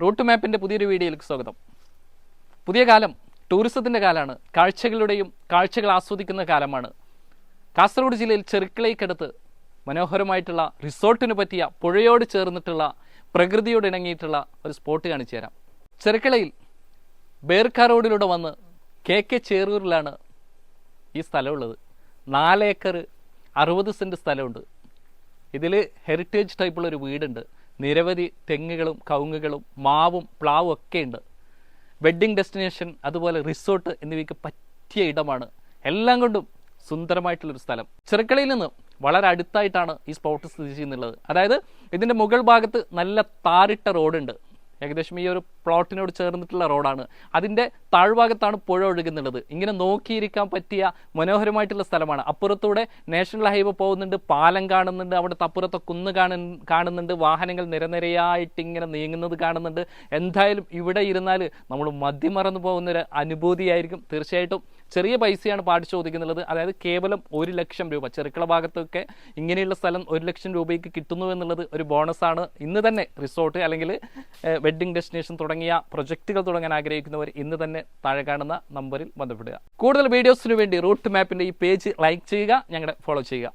Root മാപ്പിന്റെ പുതിയൊരു വീഡിയോയിലേക്ക് സ്വാഗതം. പുതിയ കാലം ടൂറിസത്തിന്റെ കാലമാണ് കാഴ്ചകളുടെയും കാഴ്ചകൾ ആസ്വദിക്കുന്ന കാലമാണ്. കാസർഗോഡ് ജില്ലയിൽ ചെറുക്കളയ്ക്കടുത്ത് മനോഹരമായിട്ടുള്ള റിസോർട്ടിന് പറ്റിയ പുഴയോട് ചേർന്നിട്ടുള്ള പ്രകൃതിയോട് ഇണങ്ങിയിട്ടുള്ള ഒരു സ്പോട്ട് കാണിച്ചു തരാം. ചെറുക്കളയിൽ ബേർക്കാ റോഡിലൂടെ വന്ന് കെ കെ ചേറൂരിലാണ് ഈ സ്ഥലമുള്ളത്. നാലേക്കർ അറുപത് സെന്റ് സ്ഥലമുണ്ട്. ഇതിൽ ഹെറിറ്റേജ് ടൈപ്പുള്ള ഒരു വീടുണ്ട്. നിരവധി തെങ്ങുകളും കവുങ്ങുകളും മാവും പ്ലാവും ഒക്കെ ഉണ്ട്. വെഡ്ഡിംഗ് ഡെസ്റ്റിനേഷൻ അതുപോലെ റിസോർട്ട് എന്നിവയ്ക്ക് പറ്റിയ ഇടമാണ്. എല്ലാം കൊണ്ടും സുന്ദരമായിട്ടുള്ളൊരു സ്ഥലം. ചെറുക്കളയിൽ നിന്ന് വളരെ അടുത്തായിട്ടാണ് ഈ സ്പോട്ട് സ്ഥിതി ചെയ്യുന്നുള്ളത്. അതായത് ഇതിന്റെ മുകൾ ഭാഗത്ത് നല്ല താറിട്ട റോഡുണ്ട് ഏകദേശം ഈ ഒരു പ്ലോട്ടിനോട് ചേർന്നിട്ടുള്ള റോഡാണ്. അതിന്റെ താഴ്ഭാഗത്താണ് പുഴ ഒഴുകുന്നുള്ളത്. ഇങ്ങനെ നോക്കിയിരിക്കാൻ പറ്റിയ മനോഹരമായിട്ടുള്ള സ്ഥലമാണ്. അപ്പുറത്തൂടെ നാഷണൽ ഹൈവേ പോകുന്നുണ്ട് പാലം കാണുന്നുണ്ട് അവിടുത്തെ അപ്പുറത്തെ കുന്ന് കാണു കാണുന്നുണ്ട് വാഹനങ്ങൾ നിരനിരയായിട്ട് ഇങ്ങനെ നീങ്ങുന്നത് കാണുന്നുണ്ട്. എന്തായാലും ഇവിടെ ഇരുന്നാൽ നമ്മൾ മതിമറന്നു പോകുന്ന ഒരു അനുഭൂതിയായിരിക്കും. തീർച്ചയായിട്ടും ചെറിയ പൈസയാണ് പാടി ചോദിക്കുന്നത് അതായത് കേവലം ഒരു ലക്ഷം രൂപ. ചെറുക്കള ഭാഗത്തൊക്കെ ഇങ്ങനെയുള്ള സ്ഥലം ഒരു ലക്ഷം രൂപയ്ക്ക് കിട്ടുന്നു എന്നുള്ളത് ഒരു ബോണസാണ് ഇന്ന് തന്നെ റിസോർട്ട് അല്ലെങ്കിൽ വെഡ്ഡിംഗ് ഡെസ്റ്റിനേഷൻ തുടങ്ങിയ പ്രൊജക്റ്റുകൾ തുടങ്ങാൻ ആഗ്രഹിക്കുന്നവർ ഇന്ന് തന്നെ താഴെ കാണുന്ന നമ്പറിൽ ബന്ധപ്പെടുക. കൂടുതൽ വീഡിയോസിന് വേണ്ടി റൂട്ട് മാപ്പിന്റെ ഈ പേജ് ലൈക്ക് ചെയ്യുക. ഞങ്ങളുടെ ഫോളോ ചെയ്യുക.